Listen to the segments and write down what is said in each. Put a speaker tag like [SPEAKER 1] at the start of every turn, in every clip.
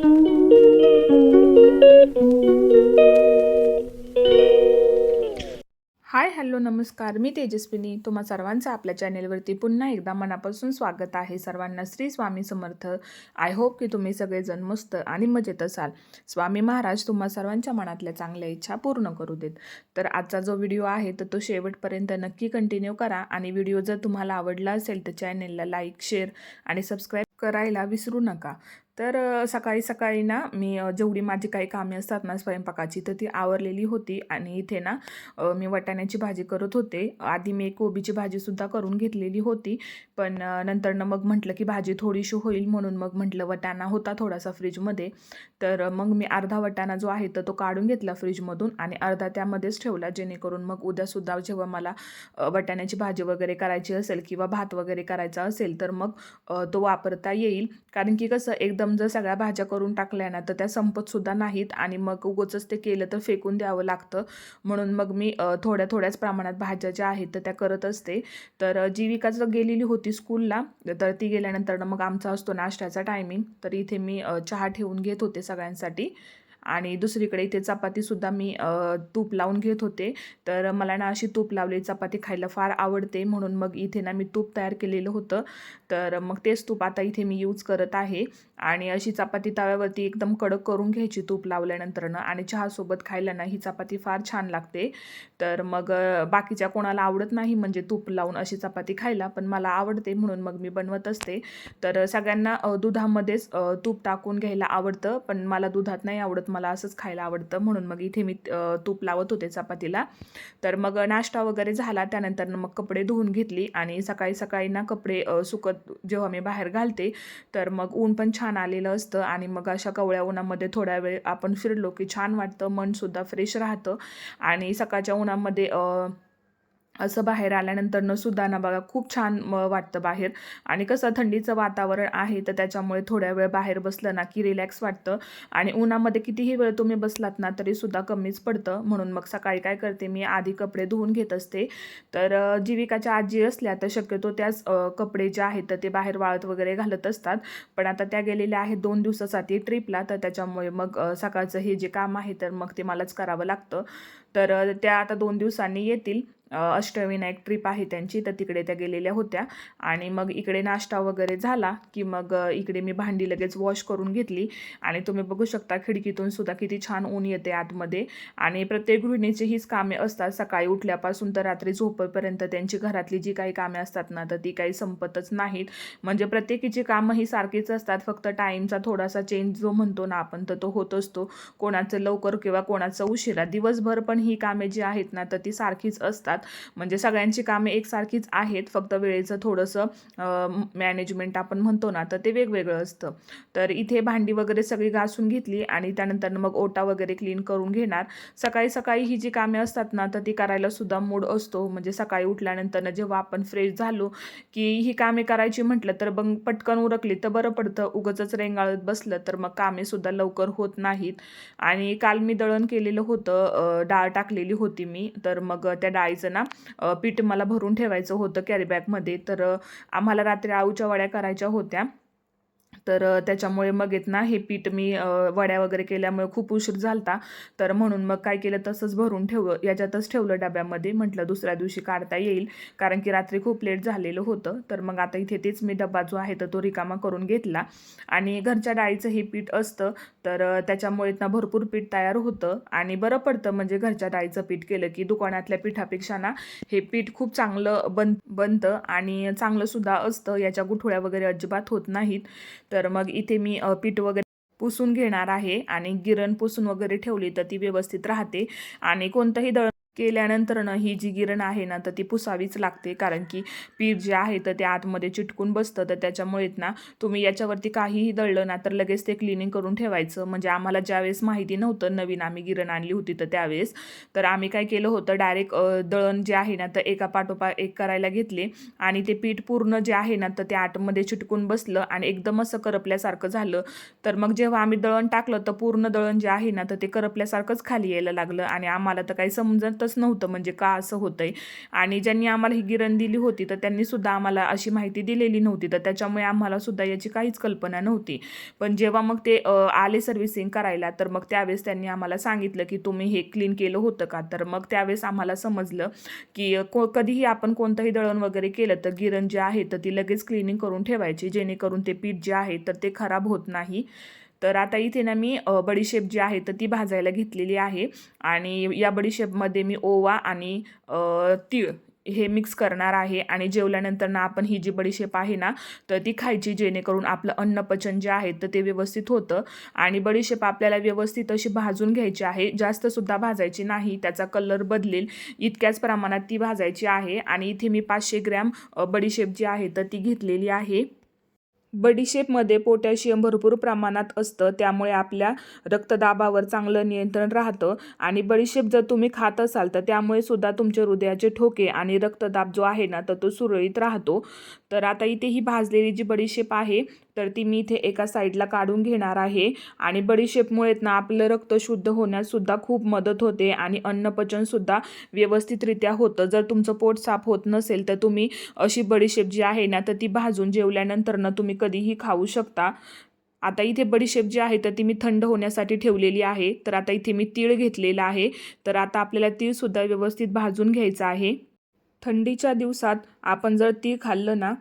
[SPEAKER 1] Hi hello नमस्कार. मी तेजस्विनी. तुम्हा सर्वांचं आपल्या चॅनेलवरती पुन्हा एकदा मनापासून स्वागत आहे. सर्वांना श्री स्वामी समर्थ. आय होप की तुम्ही सगळेजण मस्त आणि मजेत असाल. स्वामी महाराज तुम्हा सर्वांच्या मनातल्या चांगल्या इच्छा पूर्ण करू देत. तर आजचा जो व्हिडिओ आहे तर तो शेवटपर्यंत नक्की कंटिन्यू करा आणि व्हिडिओ जर तुम्हाला आवडला असेल तर चॅनेलला लाईक शेअर आणि सबस्क्राईब करायला विसरू नका. तर सकाळी सकाळी ना मी जेवढी माझी काही कामे असतात ना स्वयंपाकाची तर ती आवरलेली होती. आणि इथे ना मी वाटाण्याची भाजी करत होते. आधी मी कोबीची भाजीसुद्धा करून घेतलेली होती. पण नंतर नंतरनं मग म्हटलं की भाजी थोडीशी होईल म्हणून मग म्हटलं वटाणा होता थोडासा फ्रीजमध्ये. तर मग मी अर्धा वटाणा जो आहे तर तो काढून घेतला फ्रीजमधून आणि अर्धा त्यामध्येच ठेवला. जेणेकरून मग उद्यासुद्धा जेव्हा मला वटाण्याची भाजी वगैरे करायची असेल किंवा भात वगैरे करायचा असेल तर मग तो वापरता येईल. कारण की कसं एकदम जर सगळ्या भाज्या करून टाकल्या ना तर त्या संपतसुद्धा नाहीत आणि मग उगोचच ते केलं तर फेकून द्यावं लागतं. म्हणून मग मी थोड्या थोड्याच प्रमाणात भाज्या ज्या आहेत तर त्या करत असते. तर जीविका जर गेलेली होती स्कूलला तर ती गेल्यानंतर मग आमचा असतो नाश्त्याचा टायमिंग तर इथे मी चहा ठेवून घेत होते सगळ्यांसाठी. आणि दुसरीकडे इथे चपातीसुद्धा मी तूप लावून घेत होते. तर मला ना अशी तूप लावलेली चपाती खायला फार आवडते. म्हणून मग इथे ना मी तूप तयार केलेलं होतं. तर मग तेच तूप आता इथे मी यूज करत आहे. आणि अशी चपाती तव्यावरती एकदम कडक करून घ्यायची तूप लावल्यानंतरनं आणि चहासोबत खायला ना ही चपाती फार छान लागते. तर मग बाकीच्या कोणाला आवडत नाही म्हणजे तूप लावून अशी चपाती खायला पण मला आवडते म्हणून मग मी बनवत असते. तर सगळ्यांना दुधामध्येच तूप टाकून घ्यायला आवडतं पण मला दुधात नाही आवडत मला असंच खायला आवडतं. म्हणून मग इथे मी तूप लावत होते चपातीला. तर मग नाश्ता वगैरे झाला. त्यानंतर मग कपडे धुवून घेतली आणि सकाळी सकाळी ना कपडे सुकत जेव्हा मी बाहेर घालते तर मग ऊन पण छान आलेलं असतं. आणि मग अशा कवळ्या उन्हामध्ये थोड्या वेळ आपण फिरलो की छान वाटतं. मनसुद्धा फ्रेश राहतं. आणि सकाळच्या उन्हामध्ये असं बाहेर आल्यानंतरनं सुद्धा ना बघा खूप छान वाटतं बाहेर. आणि कसं थंडीचं वातावरण आहे तर त्याच्यामुळे थोड्या वेळ बाहेर बसलं ना की रिलॅक्स वाटतं. आणि उन्हामध्ये कितीही वेळ तुम्ही बसलात ना तरीसुद्धा कमीच पडतं. म्हणून मग सकाळी काय करते मी आधी कपडे धुवून घेत असते. तर जीविकाच्या आजी असल्या तर शक्यतो त्याच कपडे जे आहेत तर ते बाहेर वाळत वगैरे घालत असतात. पण आता त्या गेलेल्या आहेत दोन दिवसासाठी ट्रिपला तर त्याच्यामुळे मग सकाळचं हे जे काम आहे तर मग ते मलाच करावं लागतं. तर त्या आता दोन दिवसांनी येतील. अष्टविनायक ट्रिप आहे त्यांची तर तिकडे त्या गेलेल्या होत्या. आणि मग इकडे नाश्ता वगैरे झाला की मग इकडे मी भांडी लगेच वॉश करून घेतली. आणि तुम्ही बघू शकता खिडकीतून सुद्धा किती छान ऊन येते आतमध्ये. आणि प्रत्येक गृहिणीची हीच कामे असतात. सकाळी उठल्यापासून तर रात्री झोपेपर्यंत त्यांची घरातली जी काही कामे असतात ना तर ती काही संपतच नाहीत. म्हणजे प्रत्येकीची कामं ही सारखीच असतात. फक्त टाईमचा थोडासा चेंज जो म्हणतो ना आपण तर तो होत असतो. कोणाचं लवकर किंवा कोणाचं उशिरा. दिवसभर पण ही कामे जी आहेत ना तर ती सारखीच असतात. म्हणजे सगळ्यांची कामे एकसारखीच आहेत फक्त वेळेचं थोडंसं मॅनेजमेंट आपण म्हणतो ना तर ते वेगवेगळं असतं. तर इथे भांडी वगैरे सगळी घासून घेतली आणि त्यानंतर मग ओटा वगैरे क्लीन करून घेणार. सकाळी सकाळी ही जी कामे असतात ना तर ती करायला सुद्धा मूड असतो. म्हणजे सकाळी उठल्यानंतर जेव्हा आपण फ्रेश झालो की ही कामे करायची म्हटलं तर मग पटकन उरकली तर बरं पडतं. उगचच रेंगाळत बसलं तर मग कामे सुद्धा लवकर होत नाहीत. आणि काल मी दळण केलेलं होतं डाळ टाकलेली होती मी. तर मग त्या डाळीचं ना पीठ मला भरून ठेवायचं होतं कॅरीबॅगमध्ये तर आम्हाला रात्री आळूच्या वड्या करायच्या होत्या. तर त्याच्यामुळे मग येत ना हे पीठ मी वड्या वगैरे केल्यामुळे खूप उशीर झालता. तर म्हणून मग काय केलं तसंच भरून ठेवलं याच्यातच ठेवलं डब्यामध्ये. म्हटलं दुसऱ्या दिवशी काढता येईल कारण की रात्री खूप लेट झालेलं होतं. तर मग आता इथे तेच मी डबा जो आहे तर तो रिकामा करून घेतला. आणि घरच्या डाळीचं हे पीठ असतं तर त्याच्यामुळे ना भरपूर पीठ तयार होतं. आणि बरं पडतं म्हणजे घरच्या डाळीचं पीठ केलं की दुकानातल्या पिठापेक्षा ना हे पीठ खूप चांगलं बन बनतं. आणि चांगलंसुद्धा असतं याच्या गुठोळ्या वगैरे अजिबात होत नाहीत. तर तर मग इथे मी पीठ वगैरे पुसून घेणार आहे आणि गिरण पुसून वगैरे ठेवली तर ती व्यवस्थित राहते आणि कोणतंही दळ केल्यानंतर ना ही जी गिरण आहे ना तर ती पुसावीच लागते. कारण की पीठ जे आहे तर ते आतमध्ये चिटकून बसतं. तर त्याच्यामुळेच ना तुम्ही याच्यावरती काहीही दळलं ना तर लगेच ते क्लिनिंग करून ठेवायचं. म्हणजे आम्हाला ज्यावेळेस माहिती नव्हतं नवीन आम्ही गिरण आणली होती तर त्यावेळेस. तर आम्ही काय केलं होतं डायरेक्ट दळण जे आहे ना तर एका पाठोपा एक करायला घेतले. आणि ते पीठ पूर्ण जे आहे ना तर ते आतमध्ये चिटकून बसलं. आणि एकदम असं करपल्यासारखं झालं. तर मग जेव्हा आम्ही दळण टाकलं तर पूर्ण दळण जे आहे ना तर ते करपल्यासारखंच खाली यायला लागलं. आणि आम्हाला तर काही समजतच कळतच नव्हतं म्हणजे का असं होतंय? आणि ज्यांनी आम्हाला ही गिरण दिली होती तर त्यांनी सुद्धा आम्हाला अशी माहिती दिलेली नव्हती. तर त्याच्यामुळे आम्हाला सुद्धा याची काहीच कल्पना नव्हती. पण जेव्हा मग ते आले सर्व्हिसिंग करायला तर मग त्यावेळेस त्यांनी आम्हाला सांगितलं की तुम्ही हे क्लीन केलं होतं का? तर मग त्यावेळेस आम्हाला समजलं की को कधीही आपण कोणतंही दळण वगैरे केलं तर गिरण जे आहे तर ती लगेच क्लिनिंग करून ठेवायची जेणेकरून ते पीठ जे आहे तर ते खराब होत नाही. तर आता इथे ना मी बडीशेप जी आहे तर ती भाजायला घेतलेली आहे. आणि या बडीशेपमध्ये मी ओवा आणि तीळ हे मिक्स करणार आहे. आणि जेवल्यानंतर ना आपण ही जी बडीशेप आहे ना तर ती खायची जेणेकरून आपलं अन्नपचन जे आहे तर ते व्यवस्थित होतं. आणि बडीशेप आपल्याला व्यवस्थित अशी भाजून घ्यायची आहे. जास्तसुद्धा भाजायची नाही त्याचा कलर बदलेल. इतक्याच प्रमाणात ती भाजायची आहे. आणि इथे मी पाचशे ग्रॅम बडीशेप जी आहे तर ती घेतलेली आहे. बडीशेपमध्ये पोटॅशियम भरपूर प्रमाणात असतं त्यामुळे आपल्या रक्तदाबावर चांगलं नियंत्रण राहतं. आणि बडीशेप जर तुम्ही खात असाल तर त्यामुळे सुद्धा तुमचे हृदयाचे ठोके आणि रक्तदाब जो आहे ना तर तो सुरळीत राहतो. तर आता इथे ही भाजलेली जी बडीशेप आहे तर ती मी इथे एका साईडला काढून घेणार आहे. आणि बडीशेपमुळे ना आपलं रक्त शुद्ध होण्याससुद्धा खूप मदत होते आणि अन्नपचनसुद्धा व्यवस्थितरित्या होतं. जर तुमचं पोट साफ होत नसेल तर तुम्ही अशी बडीशेप जी आहे ना तर ती भाजून जेवल्यानंतर ना तुम्ही कधीही खाऊ शकता. आता इथे बडीशेप जी आहे तर ती मी थंड होण्यासाठी ठेवलेली आहे. तर आता इथे मी तीळ घेतलेला आहे. तर आता आपल्याला तीळसुद्धा व्यवस्थित भाजून घ्यायचं आहे. थंडीच्या दिवसात आपण जर तीळ खाल्लं ना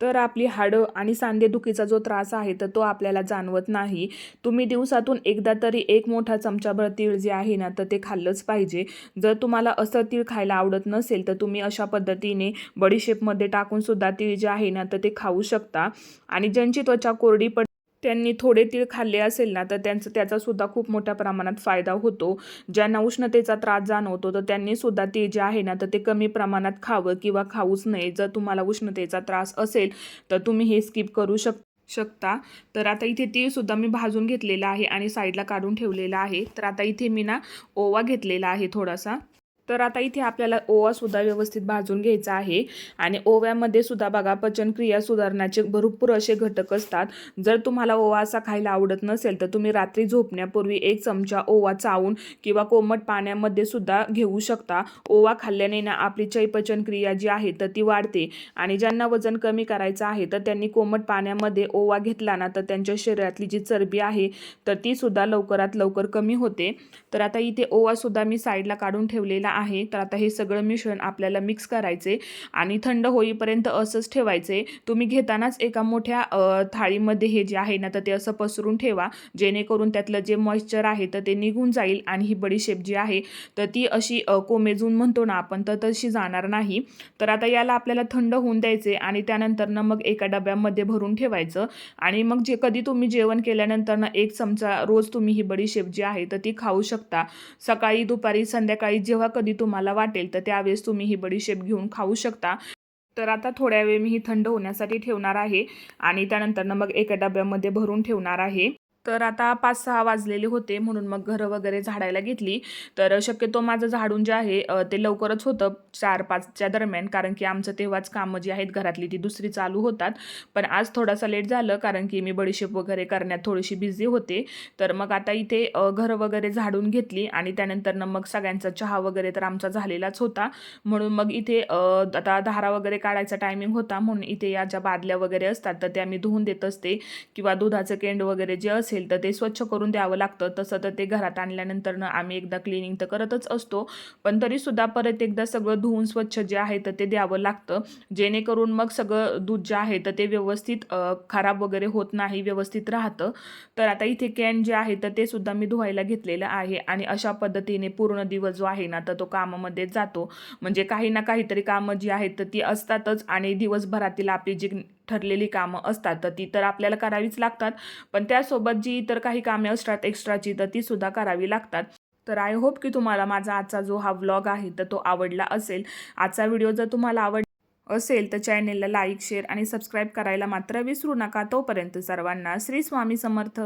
[SPEAKER 1] तर आपली हाडं आणि सांधेदुखीचा जो त्रास आहे तर तो आपल्याला जाणवत नाही. तुम्ही दिवसातून एकदा तरी एक मोठा चमचाभर तीळ जे आहे ना तर ते खाल्लंच पाहिजे. जर तुम्हाला असं तीळ खायला आवडत नसेल तर तुम्ही अशा पद्धतीने बडीशेपमध्ये टाकूनसुद्धा तीळ जे आहे ना तर ते खाऊ शकता. आणि ज्यांची त्वचा कोरडी पड त्यांनी थोडे तीळ खाल्ले असेल ना तर त्यांचं त्याचासुद्धा खूप मोठ्या प्रमाणात फायदा होतो. ज्यांना उष्णतेचा त्रास जाणवतो तर त्यांनीसुद्धा ते जे आहे ना तर ते कमी प्रमाणात खावं किंवा खाऊच नये. जर तुम्हाला उष्णतेचा त्रास असेल तर तुम्ही हे स्किप करू शक शकता. तर आता इथे तीळसुद्धा मी भाजून घेतलेला आहे आणि साईडला काढून ठेवलेला आहे. तर आता इथे मी ना ओवा घेतलेला आहे थोडासा. तर आता इथे आपल्याला ओवासुद्धा व्यवस्थित भाजून घ्यायचा आहे. आणि ओव्यामध्ये सुद्धा बघा पचनक्रिया सुधारण्याचे भरपूर असे घटक असतात. जर तुम्हाला ओवा असा खायला आवडत नसेल तर तुम्ही रात्री झोपण्यापूर्वी एक चमचा ओवा चावून किंवा कोमट पाण्यामध्ये सुद्धा घेऊ शकता. ओवा खाल्ल्याने ना आपली चैपचन पचनक्रिया जी आहे तर ती वाढते. आणि ज्यांना वजन कमी करायचं आहे तर त्यांनी कोमट पाण्यामध्ये ओवा घेतला ना तर त्यांच्या शरीरातली जी चरबी आहे तर ती सुद्धा लवकरात लवकर कमी होते. तर आता इथे ओवासुद्धा मी साईडला काढून ठेवलेला आहे तर आता हे सगळं मिश्रण आपल्याला मिक्स करायचे आणि थंड होईपर्यंत असंच ठेवायचे तुम्ही घेतानाच एका मोठ्या थाळीमध्ये हे जे आहे ना तर ते असं पसरून ठेवा. जेणेकरून त्यातलं जे मॉइश्चर आहे तर ते निघून जाईल आणि ही बडीशेप जी आहे तर ती अशी कोमेजून म्हणतो ना आपण तर तशी जाणार नाही. तर आता याला आपल्याला थंड होऊन द्यायचे आणि त्यानंतर ना मग एका डब्यामध्ये भरून ठेवायचं. आणि मग जे कधी तुम्ही जेवण केल्यानंतर ना एक चमचा रोज तुम्ही ही बडीशेप जी आहे तर ती खाऊ शकता. सकाळी दुपारी संध्याकाळी जेव्हा कधी तुम्हाला वाटेल तर त्यावेळेस तुम्ही ही बडीशेप घेऊन खाऊ शकता. तर आता थोड्या वेळ मी ही थंड होण्यासाठी ठेवणार आहे आणि त्यानंतर मग एका डब्यामध्ये भरून ठेवणार आहे. तर आता पाच सहा वाजलेले होते म्हणून मग घरं वगैरे झाडायला घेतली. तर शक्यतो माझं झाडून जे आहे ते लवकरच होतं चार पाचच्या दरम्यान. कारण की आमचं तेव्हाच कामं जी आहेत घरातली ती दुसरी चालू होतात. पण आज थोडासा लेट झालं कारण की मी बडीशेप वगैरे करण्यात थोडीशी बिझी होते. तर मग आता इथे घरं वगैरे झाडून घेतली आणि त्यानंतर मग सगळ्यांचा चहा वगैरे तर आमचा झालेलाच होता. म्हणून मग इथे आता धारा वगैरे काढायचा टायमिंग होता म्हणून इथे या ज्या बादल्या वगैरे असतात तर त्या मी धुवून देत असते. किंवा दुधाचं केंड वगैरे जे असेल तर ते स्वच्छ करून द्यावं लागतं. तसं तर ते घरात आणल्यानंतरनं आम्ही एकदा क्लिनिंग तर करतच असतो. पण तरीसुद्धा परत एकदा सगळं धुवून स्वच्छ जे आहे तर ते द्यावं लागतं. जेणेकरून मग सगळं दूध जे आहे तर ते व्यवस्थित खराब वगैरे होत नाही व्यवस्थित राहतं. तर आता इथे कॅन जे आहे तर ते सुद्धा मी धुवायला घेतलेलं आहे आणि अशा पद्धतीने पूर्ण दिवस जो आहे ना तर तो कामामध्ये जातो. म्हणजे काही ना काहीतरी कामं जी आहेत तर ती असतातच आणि दिवसभरातील आपली जी ठरलेली कामं असतात तर ती तर आपल्याला करावीच लागतात. पण त्यासोबत जी इतर काही कामे असतात एक्स्ट्राची तर ती सुद्धा करावी लागतात. तर आय होप की तुम्हाला माझा आजचा जो हा व्लॉग आहे तर तो आवडला असेल. आजचा व्हिडिओ जर तुम्हाला आवड असेल तर चॅनेलला लाईक शेअर आणि सबस्क्राईब करायला मात्र विसरू नका. तोपर्यंत सर्वांना श्री स्वामी समर्थ.